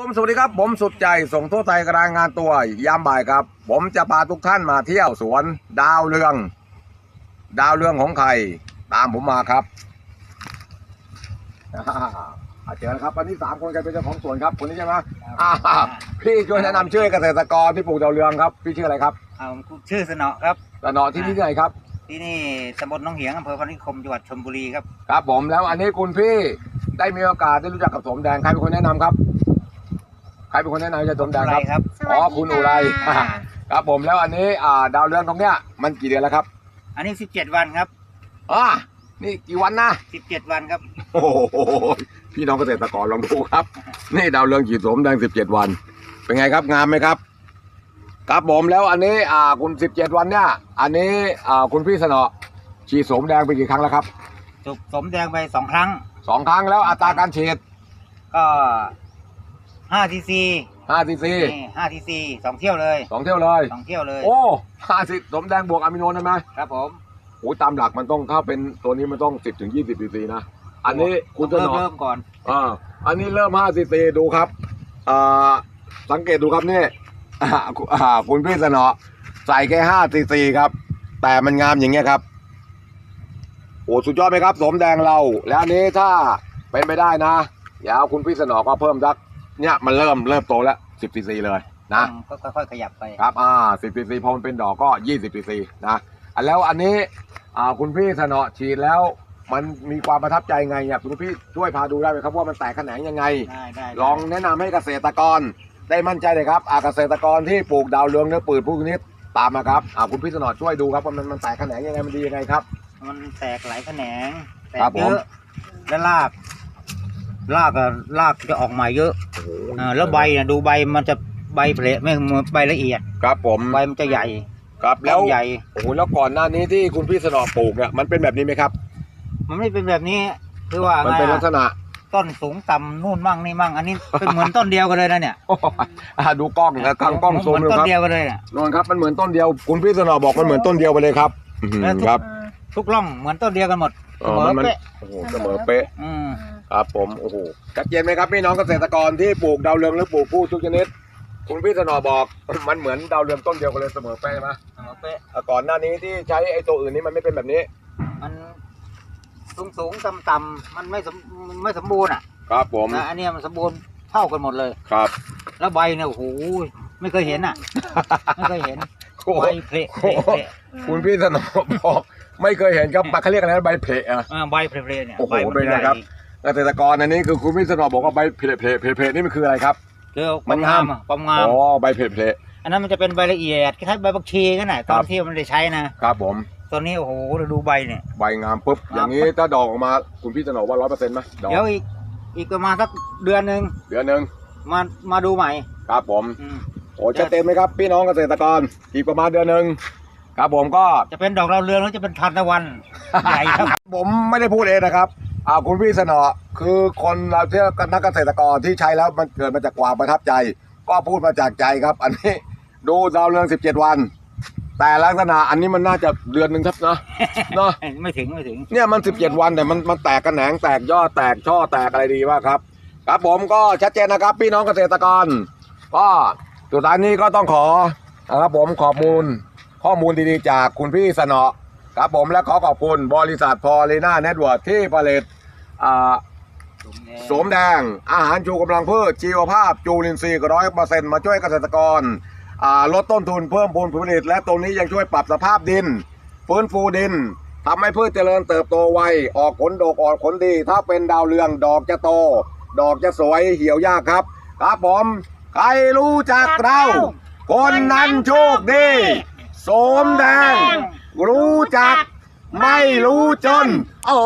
ผมสวัสดีครับผมสุดใจส่งทั่วไทยกรายงานตัวยามบ่ายครับ ผมจะพาทุกท่านมาเที่ยวสวน ดาวเรือง ดาวเรืองของใครตามผมมาครับอ่าเจอแล้วครับวันนี้สามคนกันเป็นเจ้าของสวนครับคนนี้ใช่ไหมอ่าพี่ช่วยแนะนำชื่อให้เกษตรกรที่ปลูกดาวเรืองครับ พี่ชื่ออะไรครับอ่าผมชื่อสนอครับ ตะเนอที่นี่ที่ไหนครับ ที่นี่ตำบลหนองเหียงอำเภอพนัสนิคมจังหวัดชลบุรีครับ ครับผมแล้วอันนี้คุณพี่ได้มีโอกาสได้รู้จักกับสมแดงใครเป็นคนแนะนำครับใค รเป็นคนแนะนำให้เจะสมแดงครับ ครับ อ๋อคุณอุไรครับผมแล้วอันนี้อ่าดาวเรืองตรงเนี้ยมันกี่เดือนแล้วครับอันนี้17วันครับอ่านี่กี่วันนะ17วันครับ โอ้โหพี่น้องเกษตรกรลองดูครับ นี่ดาวเรืองขีดสมแดงสิบเจ็ดวัน เป็นไงครับงามไหมครับ ครับผมแล้วอันนี้อ่าคุณสิบเจ็ดวันเนี่ย อันนี้อ่าคุณพี่สนอฉีดสมแดงไปกี่ครั้งแล้วครับสุกสมแดงไปสองครั้งสองครั้งแล้วอัตราการฉีดก็ 5ทีซีห้าซีซีนี่5ทีซีสองเที่ยวเลยสองเที่ยวเลยสองเที่ยวเลย โอ้ห้าสิบสมแดงบวกอะมิโนได้ไหมครับผมโอ้ยตามหลักมันต้องถ้าเป็นตัวนี้มันต้องสิบถึงยี่สิบซีซีนะ อันนี้คุณสเริ่นมอเริ่มก่อนอ่าอันนี้เริ่ม5ซีซีดูครับอ่าสังเกตดูครับนี่อ่าอ่าคุณพี่สนอใส่แค่5ซีซีครับ แต่มันงามอย่างเงี้ยครับโอ้สุดยอดไหมครับ สมแดงเรา แล้วอันนี้ถ้าเป็นไปได้นะเดี๋ยวคุณพี่สนอก็เพิ่มสัก เนี่ยมันเริ่มเริ่มโตแล้ว10ซีซีเลยนะก็ค่อยๆขยับไปครับอ่า10ซีซีพอมันเป็นดอกก็20ซีซีนะอะแล้วอันนี้อ่าคุณพี่สนอฉีดแล้วมันมีความประทับใจไงเนี่ยคุณพี่ช่วยพาดูได้ไหมครับว่ามันแตกแขนงยังไง ได้ได้ลองแนะนำให้เกษตรกรได้มั่นใจเลยครับอาเกษตรกรที่ปลูกดาวเรืองเนื้อปืนพวกนี้ตามมาครับอ่าคุณพี่สนอช่วยดูครับว่ามันมันแตกแขนงยังไงมันดียังไงครับ มันแตกหลายแขนงแตครักบเยผมอะแล้วราก รากอะรากจะออกมาเยอะอ่าแล้วใบเนี่ยดูใบมันจะใบเพลไม่เหมือนใบละเอียด ครับผมใบมันจะใหญ่ครับแล้วใหญ่ โอ้โหแล้วก่อนหน้านี้ที่คุณพี่สนอปลูกเนี่ยมันเป็นแบบนี้ไหมครับ มันไม่เป็นแบบนี้ คือว่ามันเป็นลักษณะ ต้นสูงต่ำนู่นมั่งนี่มั่ง อันนี้เป็นเหมือนต้นเดียวกันเลยนะเนี่ยอ่าดูกล้องนะกล้องกล้องซูมเหมือนดูต้นครับเดียวกันเลยเนี่ยนนครับมันเหมือนต้นเดียวคุณพี่สนอบอกมันเหมือนต้นเดียวไปเลยครับอื้อหือแล้วทุกครับทุกร่องเหมือนต้นเดียวกันหมดอ๋เสอมมัอนมันเป๊ะโอ้โหเสมอเป๊ะอืม ครับผมโอ้โหชัดเจนไหมครับพี่น้องเกษตรกรที่ปลูกดาวเรืองหรือปลูกพืชทุกชนิด คุณพี่สนอบอกมันเหมือนดาวเรืองต้นเดียวกันเลยเสมอเป๊ะใช่ไหมเสมอเป๊ะแต่ก่อนหน้านี้ที่ใช้ไอ้ตัวอื่นนี่มันไม่เป็นแบบนี้ มันสูงสูงต่ำต่ำๆมันไม่สมมันไม่สมบูรณ์อะครับผมนะอันเนี้ยมันสมบูรณ์เท่ากันหมดเลย ครับ แล้วใบเนี่ยโอ้โหไม่เคยเห็นอะ ไม่เคยเห็นโอ้โหใบเพลเพลเพลคุณพี่สนอบอกไม่เคยเห็นครับเขาเรียกอะไรนะใบเพะอะอ่าใบเพลเพลเนี่ยโอ้โหใบมัเป็นไงครับ เกษตรกรอันนี้คือคุณพี่สนอบอกว่าใบเพะเพะเพะเพะนี่มันคืออะไรครับคือคมัวานมงางามมอะความงาม อ๋อใบเพะเพะอันนั้นมันจะเป็นใบละเอียดคล้ายๆใบบักชีกันน่ะตอครันบที่มันได้ใช้นะครับผม ตอนนี้โอ้โหดูใบเนี่ย ใบงามปุ๊บอย่างนี้ถ้าดอกออกมาคุณพี่สนอว่าร้อยเปอร์เซ็นต์ไหมดอกเดี๋ยวอีกอีกประมาณสักเดือนหนึ่งเดือนหนึ่งมามาดูใหม่ครับผมอืมโอ้ชัดเจนไหมครับ พี่น้องเกษตรกรอีกประมาณเดือนหนึ่งครับผมก็ จะเป็นดอกดาวเรืองหรือจะเป็นทานตะวันใหญ่ครับ ผมไม่ได้พูดเองนะครับ อ่าคุณพี่สนอคือคนเราที่นักเกษตรกรที่ใช้แล้วมันเกิดมาจากความประทับใจ ก็พูดมาจากใจครับ อันนี้ดูดาวเรือง17วัน แต่ลักษณะอันนี้มันน่าจะเดือนหนึ่งครับเนาะเนาะไม่ถึงไม่ถึงเนี่ยมัน17วันแต่มันมันแตกกระแหนงแตกยอดแตกช่อแตกอะไรดีว่ากครับ ครับผมก็ชัดเจนนะครับ พี่น้องเกษตรกร ก็สุดท้ายนี้ก็ต้องขอนะครับผมขอบมูลข้อมูลดีๆจากคุณพี่สนอครับผมและขอขอบคุณบริษัทพอลีน่าเน็ตเวิร์ที่ผลิต อ่าโสมแดง อาหารชูกำลังพืชชีวภาพ จูลินทรีย์ร้อยเปอร์เซ็นต์มาช่วยเกษตรกรอ่าลดต้นทุนเพิ่มพูนผลผลิต และตรงนี้ยังช่วยปรับสภาพดิน ฟื้นฟูดินทำให้พืชเจริญเติบโตไว ออกผลดกออกผลดี ถ้าเป็นดาวเรืองดอกจะโต ดอกจะสวยเหี่ยวยากครับ ครับผม ใครรู้จักเรา คนนั้นโชคดีโสมแดง รู้จัก ไม่รู้จน โอ้